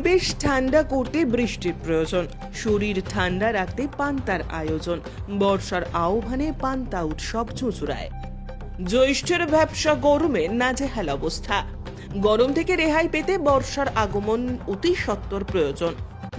পরিবেশ ঠান্ডা করতে বৃষ্টির প্রয়োজন, শরীর ঠান্ডা রাখতে পান্তার আয়োজন, বর্ষার আহ্বানে পান্তা উৎসব চুঁচুড়ায়। জ্যৈষ্ঠের ব্যবসা গরমে নাজেহাল অবস্থা। গরম থেকে রেহাই পেতে বর্ষার আগমন অতি সত্বর প্রয়োজন।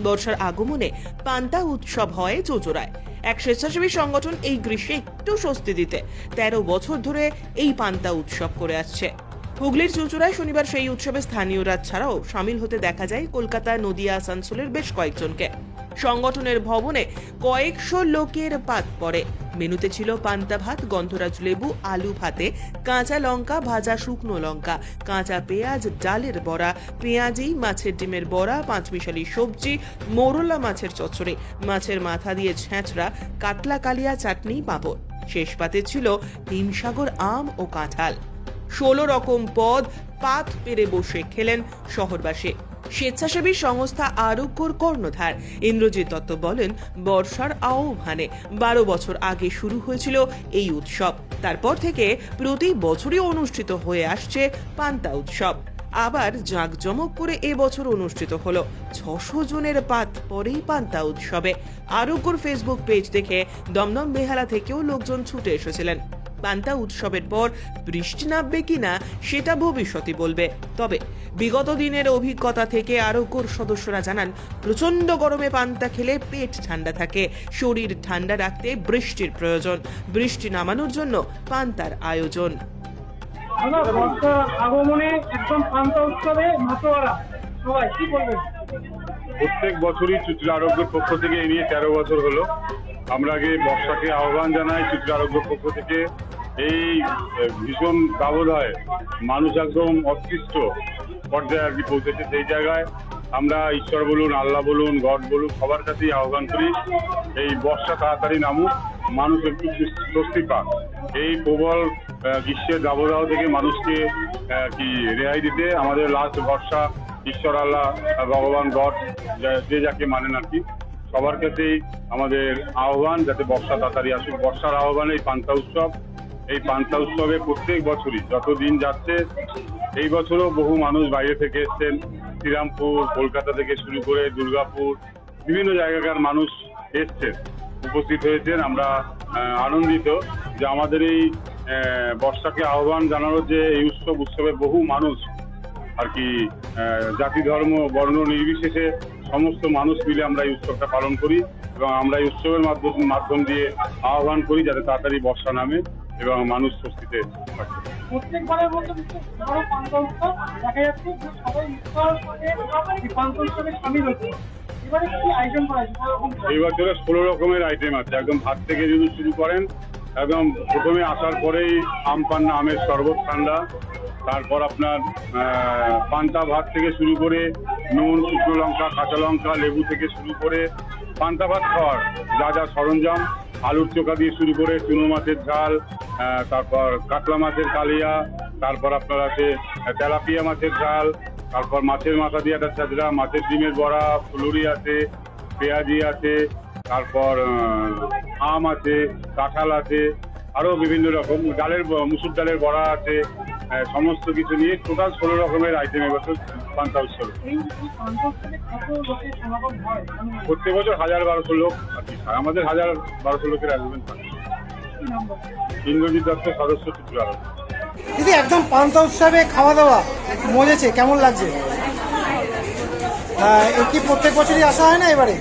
বর্ষার আগমনে পান্তা উৎসব হয় চুঁচুড়ায়। এক স্বেচ্ছাসেবী সংগঠন এই গ্রীষ্মে একটু স্বস্তি দিতে তেরো বছর ধরে এই পান্তা উৎসব করে আসছে। হুগলির চুঁচুড়ায় শনিবার সেই উৎসবে স্থানীয়রা ছাড়াও সামিল হতে দেখা যায় কলকাতা, নদিয়া, আসানসোলের বেশ কয়েকজনকে। সংগঠনের ভবনে কয়েকশো লোকের পাত পড়ে। মেনুতে ছিল পান্তা ভাত, গন্ধরাজ লেবু, আলু ভাতে, কাঁচা লঙ্কা, ভাজা শুকনো লঙ্কা, কাঁচা পেঁয়াজ, ডালের বড়া, পেঁয়াজি, মাছের ডিমের বড়া, পাঁচমিশালি সবজি, মোরলা মাছের চচ্চড়ি, মাছের মাথা দিয়ে ছেঁচড়া কাতলা কালিয়া চাটনি, পাঁপড়। শেষ পাতে ছিল হিমসাগর আম ও কাঁঠাল। ষোলো রকম পদ পাত পেরে বসে খেলেন শহরবাসী। স্বেচ্ছাসেবী সংস্থা আরোগ্যর কর্ণধার ইন্দ্রজিৎ দত্ত বলেন, বর্ষার আহ্বানে বারো বছর আগে শুরু হয়েছিল এই উৎসব। তারপর থেকে প্রতি বছরই অনুষ্ঠিত হয়ে আসছে পান্তা উৎসব। আবার জাঁকজমক করে এবছর অনুষ্ঠিত হলো। ছশো জনের পাত পরেই পান্তা উৎসবে। আরোগ্যর ফেসবুক পেজ দেখে দমদম বেহালা থেকেও লোকজন ছুটে এসেছিলেন। পান্তা উৎসবের পর বৃষ্টি নামবে কিনা সেটা ভবিষ্যতই বলবে। তবে বিগত দিনের অভিজ্ঞতা থেকে আরোগ্যর সদস্যরা জানান প্রচণ্ড গরমে পান্তা খেলে পেট ঠান্ডা থাকে। শরীর ঠান্ডা রাখতে বৃষ্টির প্রয়োজন। বৃষ্টি নামানোর জন্য পান্তার আয়োজন। আগমনে একদম পান্তা উৎসবে মাতোয়ারা। সবাই কি বলবেন? প্রত্যেক বছরই চুচড়া আরোগ্যের পক্ষ থেকে এ নিয়ে তেরো বছর হলো। আমরা আগে বর্ষাকে আহ্বান জানাই চুচড়া আরোগ্যের পক্ষ থেকে। এই ভীষণ ব্যবধায় মানুষ একদম অতৃষ্ট পর্যায়ে আর কি পৌঁছেছে সেই জায়গায়। আমরা ঈশ্বর বলুন, আল্লাহ বলুন, গড বলুন সবার কাছেই আহ্বান করি, এই বর্ষা তাড়াতাড়ি নামুক, মানুষ একটু স্বস্তি পাক। এই প্রবল গ্রীষ্মের দাবদাহ থেকে মানুষকে কি রেহাই দিতে আমাদের লাস্ট ভরসা ঈশ্বর, আল্লাহ ভগবান, গড যে যাকে মানেন আর কি, সবার কাছেই আমাদের আহ্বান যাতে বর্ষা তাড়াতাড়ি আসুক। বর্ষার আহ্বানে এই পান্তা উৎসব এই পান্তা উৎসবে প্রত্যেক বছরই যত দিন যাচ্ছে, এই বছরও বহু মানুষ বাইরে থেকে এসছেন। শ্রীরামপুর, কলকাতা থেকে শুরু করে দুর্গাপুর, বিভিন্ন জায়গাকার মানুষ এসছেন, উপস্থিত হয়েছেন। আমরা আনন্দিত যে আমাদের এই বর্ষাকে আহ্বান জানানোর যে এই উৎসব, উৎসবে বহু মানুষ আর কি জাতি, ধর্ম, বর্ণ নির্বিশেষে সমস্ত মানুষ মিলে আমরা এই উৎসবটা পালন করি এবং আমরা এই উৎসবের মাধ্যম মাধ্যম দিয়ে আহ্বান করি যাতে তাড়াতাড়ি বর্ষা নামে। এবং মানুষ স্বস্তিতে প্রত্যেকবারের মতো বড় পান্তা উৎসব দেখা যাচ্ছে যে সবাই ঈশ্বর করে এই পান্তা উৎসবে সামিল হচ্ছে এবারে কি আয়োজন করা হয়েছে? কোনো রকম ষোলো রকমের আইটেম আছে। একদম ভাত থেকে যদি শুরু করেন একদম প্রথমে আসার পরেই আম পান্না আমের শরবত ঠান্ডা। তারপর আপনার পান্তা ভাত থেকে শুরু করে নুন শুকনো লঙ্কা কাঁচা লঙ্কা লেবু থেকে শুরু করে পান্তা ভাত খাওয়ার যা যা সরঞ্জাম আলুর চোখা দিয়ে শুরু করে চুনো মাছের ঝাল তারপর কাতলা মাছের কালিয়া, তারপর আপনার আছে তেলাপিয়া মাছের ঝাল, তারপর মাছের মাথা দিয়ে একটা চাজরা, মাছের ডিমের বড়া, ফুলুরি আছে, পেঁয়াজি আছে, তারপর আম আছে, কাঁঠাল আছে আরও বিভিন্ন রকম ডালের মুসুর ডালের বড়া আছে সমস্ত কিছু নিয়ে টোটাল ষোলো রকমের আইটেম এবছর পান্তা উৎসবে প্রত্যেক বছর হাজার বারোশো লোক আর আমাদের হাজার বারোশো লোকের অ্যারেঞ্জমেন্ট থাকে। ইন্দ্রজিৎ দত্ত সদস্য ত্রিপুরা। দিদি একদম পান্তা উৎসবে খাওয়া দাওয়া। মজেছে কেমন লাগছে? এ কি প্রত্যেক বছরই আসা হয় না এবারে?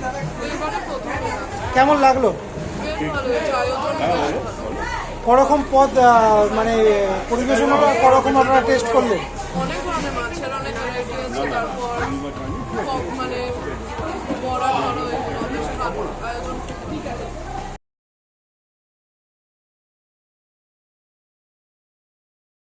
কেমন লাগল? করকম পদ মানে পরিবেশন করকম আপনারা টেস্ট করলেন। অনেক ধরনের মাছের অনেক ভ্যারাইটি আছে তারপর মানে